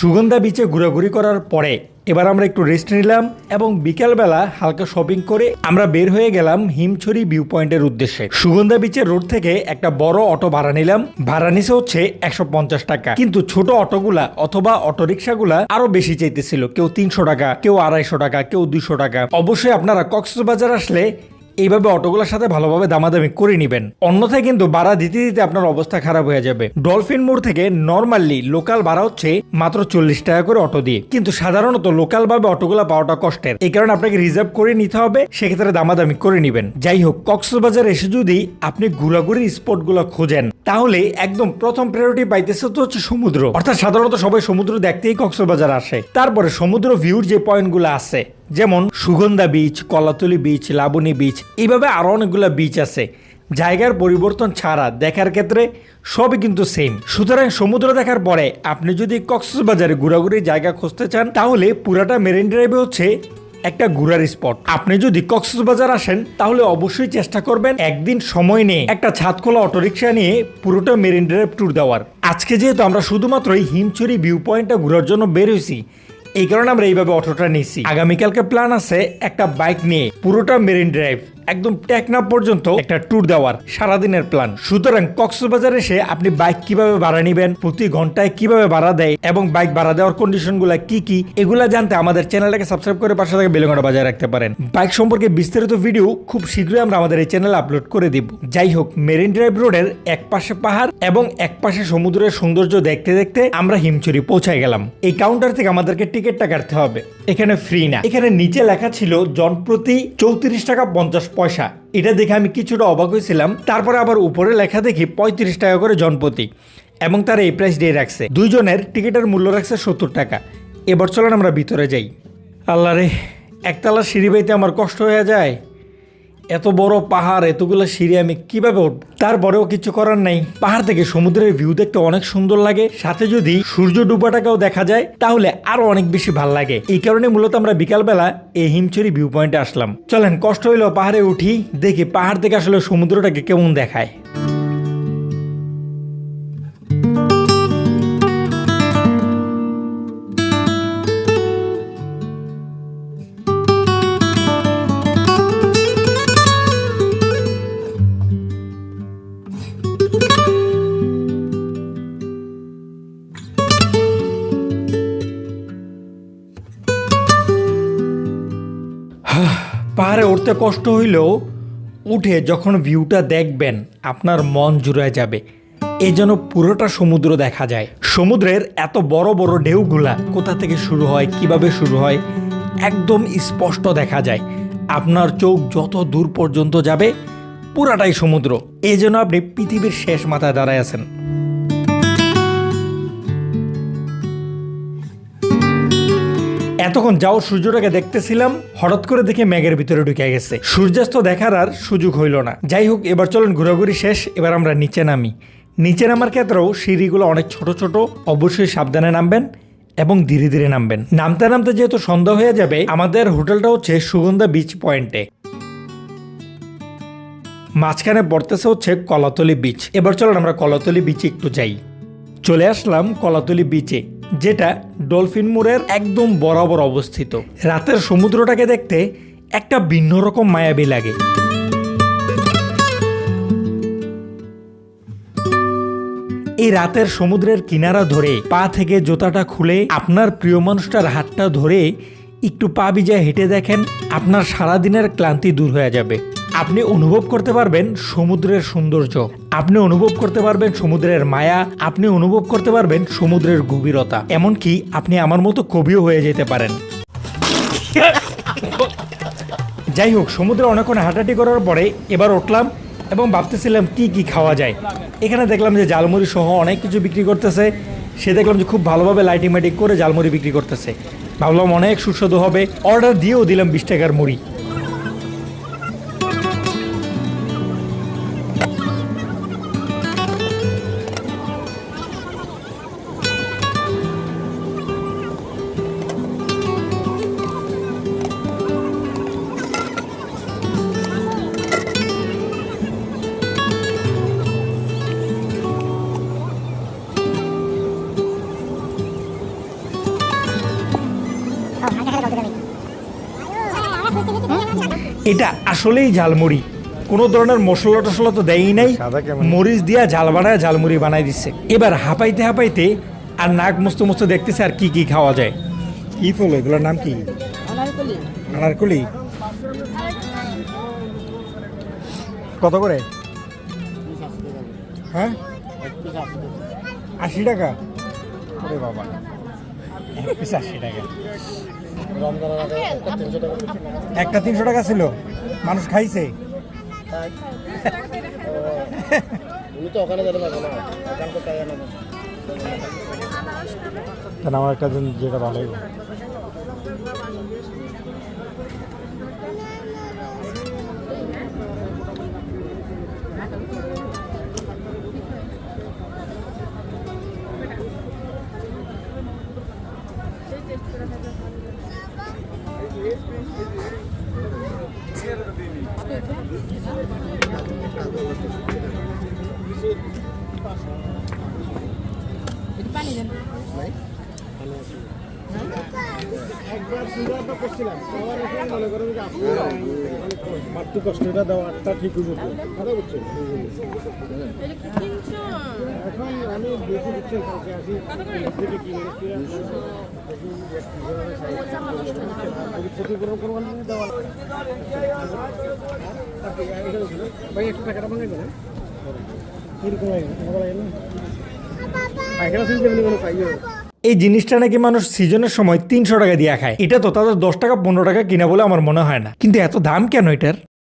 সুগন্ধা বিচে ঘোরাঘুরি করার পরে এবার আমরা একটু রেস্ট নিলাম এবং বিকালবেলা হালকা শপিং করে আমরা বের হয়ে গেলাম হিমছড়ি ভিউ পয়েন্টের উদ্দেশ্যে। সুগন্ধা বিচের রোড থেকে একটা বড় অটো ভাড়া নিলাম। ভাড়া নিছে হচ্ছে একশো পঞ্চাশ টাকা। কিন্তু ছোট অটোগুলা অথবা অটো রিক্সাগুলা আরও বেশি চাইতেছিল। কেউ তিনশো টাকা, কেউ আড়াইশো টাকা, কেউ দুশো টাকা। অবশ্যই আপনারা কক্সবাজার আসলে এইভাবে অটোগুলোর সাথে ভালোভাবে দামাদামি করে নেবেন। অন্যথায় কিন্তু ভাড়া দিতে দিতে আপনার অবস্থা খারাপ হয়ে যাবে। ডলফিন মোড় থেকে নর্মালি লোকাল ভাড়া হচ্ছে মাত্র চল্লিশ টাকা করে অটো দিয়ে। কিন্তু সাধারণত লোকাল ভাবে অটোগুলো পাওয়াটা কষ্টের। এই কারণে আপনাকে রিজার্ভ করে নিতে হবে, সেক্ষেত্রে দামাদামি করে নেবেন। যাই হোক, কক্সবাজার এসে যদি আপনি ঘোরাঘুরি স্পটগুলো খোঁজেন, তাহলে একদম প্রথম প্রায়োরিটি পাইতেছে তো হচ্ছে সমুদ্র। অর্থাৎ সাধারণত সবাই সমুদ্র দেখতেই কক্সবাজার আসে। তারপরে সমুদ্র ভিউর যে পয়েন্টগুলো আছে যেমন Sugandha beach Kolatoli beach Laboni beach এইভাবে আরও অনেকগুলো বিচ আছে। জায়গার পরিবর্তন ছাড়া দেখার ক্ষেত্রে সবই কিন্তু সেম সুতরাং সমুদ্র দেখার পরে আপনি যদি কক্সবাজারে ঘোরাঘুরি জায়গা খুঁজতে চান, তাহলে পুরাটা মেরিন ড্রাইভে হচ্ছে একটা ঘোরার স্পট। আপনি যদি কক্সবাজার আসেন, তাহলে অবশ্যই চেষ্টা করবেন একদিন সময় নিয়ে একটা ছাদখোলা অটোরিকশা নিয়ে পুরোটা মেরিন ড্রাইভ ট্যুর দেওয়ার। আজকে যেহেতু আমরা শুধুমাত্র এই হিমচুরি ভিউ পয়েন্টটা ঘোরার জন্য বের হয়েছি এই কারণে আমরা এইভাবে অটোটা নিয়েছি। আগামীকালকে প্ল্যান আছে একটা বাইক নিয়ে পুরোটা মেরিন ড্রাইভ একদম টেকনাফ পর্যন্ত একটা ট্যুর দেওয়ার সারাদিনের প্ল্যান সুতরাং কক্সবাজার এসে আপনি বাইক কীভাবে ভাড়া নিবেন, প্রতি ঘন্টায় কীভাবে ভাড়া দেয় এবং বাইক ভাড়া দেওয়ার কন্ডিশনগুলা কি কি, এগুলা জানতে আমাদের চ্যানেলটাকে সাবস্ক্রাইব করে পাশে থেকে বেলঙ্গা বাজায় রাখতে পারেন। বাইক সম্পর্কে বিস্তারিত ভিডিও খুব শীঘ্রই আমরা আমাদের এই চ্যানেলে আপলোড করে দিব। যাই হোক মেরিন ড্রাইভ রোডের এক পাশে পাহাড় এবং এক পাশে সমুদ্রের সৌন্দর্য দেখতে দেখতে আমরা হিমচুরি পৌঁছায় গেলাম। এই কাউন্টার থেকে আমাদেরকে টিকিটটা কাটতে হবে। এখানে ফ্রি না। এখানে নিচে লেখা ছিল জনপ্রতি চৌত্রিশ টাকা পঞ্চাশ পয়সা। এটা দেখে আমি কিছুটা অবাক হয়েছিলাম। তারপরে আবার উপরে লেখা দেখি পঁয়ত্রিশ টাকা করে জনপ্রতি এবং তারা এই প্রাইস দিয়ে রাখছে। দুইজনের টিকিটের মূল্য রাখছে সত্তর টাকা। এবার চলেন আমরা ভিতরে যাই। আল্লাহ রে, একতলা সিঁড়ি বাইতে আমার কষ্ট হয়ে যায়। এত বড় পাহাড়, এতগুলো সিঁড়ি আমি কীভাবে উঠবো? তারপরেও কিছু করার নাই। পাহাড় থেকে সমুদ্রের ভিউ দেখতে অনেক সুন্দর লাগে। সাথে যদি সূর্য ডুবাটাকেও দেখা যায়, তাহলে আরও অনেক বেশি ভালো লাগে। এই কারণে মূলত আমরা বিকালবেলা এই হিমচুরি ভিউ পয়েন্টে আসলাম। চলেন, কষ্ট হইলেও পাহাড়ে উঠি, দেখি পাহাড় থেকে আসলে সমুদ্রটাকে কেমন দেখায়। পাহাড়ে উঠতে কষ্ট হইলেও উঠে যখন ভিউটা দেখবেন, আপনার মন জুড়ে যাবে। এই যেন পুরোটা সমুদ্র দেখা যায়। সমুদ্রের এত বড় বড় ঢেউগুলা কোথা থেকে শুরু হয়, কীভাবে শুরু হয়, একদম স্পষ্ট দেখা যায়। আপনার চোখ যত দূর পর্যন্ত যাবে, পুরাটাই সমুদ্র। এই জন্য আপনি পৃথিবীর শেষ মাথায় দাঁড়ায় আছেন। এতক্ষণ যাও সূর্যটাকে দেখতেছিলাম, হঠাৎ করে দেখে মেঘের ভিতরে ঢুকে গেছে। সূর্যাস্ত দেখার আর সুযোগ হইল না। যাই হোক, এবার চলেন ঘোরাঘুরি শেষ, এবার আমরা নিচে নামি। নিচে নামার ক্ষেত্রেও সিঁড়িগুলো অনেক ছোট ছোট, অবশ্যই সাবধানে নামবেন এবং ধীরে ধীরে নামবেন। নামতে নামতে যেহেতু সন্ধ্যা হয়ে যাবে, আমাদের হোটেলটা হচ্ছে সুগন্ধা বিচ পয়েন্টে। মাঝখানে পড়তেছে হচ্ছে কলাতলি বিচ। এবার চলুন আমরা কলাতলি বিচে একটু যাই। চলে আসলাম কলাতলি বিচে। যেটা ডলফিন মোড়ের একদম বরাবর অবস্থিত। রাতের সমুদ্রটাকে দেখতে একটা ভিন্ন রকম মায়াবী লাগে। এই রাতের সমুদ্রের কিনারা ধরে পা থেকে জুতাটা খুলে আপনার প্রিয় মানুষটার হাতটা ধরে একটু পা ভিজায় হেঁটে দেখেন আপনার সারাদিনের ক্লান্তি দূর হয়ে যাবে। আপনি অনুভব করতে পারবেন সমুদ্রের সৌন্দর্য। আপনি অনুভব করতে পারবেন সমুদ্রের মায়া। আপনি অনুভব করতে পারবেন সমুদ্রের গভীরতা। এমনকি আপনি আমার মতো কবিও হয়ে যেতে পারেন। যাই হোক, সমুদ্রে অনেকক্ষণ হাঁটাহাঁটি করার পরে এবার উঠলাম এবং ভাবতেছিলাম কি কি খাওয়া যায়। এখানে দেখলাম যে জালমুড়ি সহ অনেক কিছু বিক্রি করতেছে। সে দেখলাম যে খুব ভালোভাবে লাইটিং মাইটিং করে জালমুড়ি বিক্রি করতেছে। ভাবলাম অনেক সুস্বাদু হবে। অর্ডার দিয়েও দিলাম বিশ টাকার মুড়ি। এটা আসলেই ঝালমুড়ি। কোনো ধরনের মশলা টসলা তো দেয়ই নাই। মরিচ দিয়া ঝাল বানায় ঝালমুড়ি বানাই দিচ্ছে এবার হাঁপাইতে হাঁপাইতে আর নাক মুছতে মুছতে দেখতেছে আর কি কি খাওয়া যায়। কি ফল এগুলোর নাম কি? আনারকলি। কত করে? হ্যাঁ? আশি টাকা? বাবা। আশি টাকা। একটা তিনশো টাকা ছিল। মানুষ খাইছে। আমার একটা দিন যেটা ভালো হইব। একবার কষ্টটা দেওয়াটা ঠিক হইব কথা বলছেন এখন আমি বেশি বুঝছেন কালকে আসি। থেকে কি ক্ষতিপূরণ করবার দেওয়া ভাই একটু টাকাটা ভাঙে দেবেন কীরকম মজা লাগে না। এই জিনিসটা নাকি মানুষ সিজনের সময় তিনশো টাকা দিয়ে খায়। এটা তো তাদের দশ টাকা, পনেরো টাকা কিনা বলে আমার মনে হয় না। কিন্তু এত দাম কেন এটার?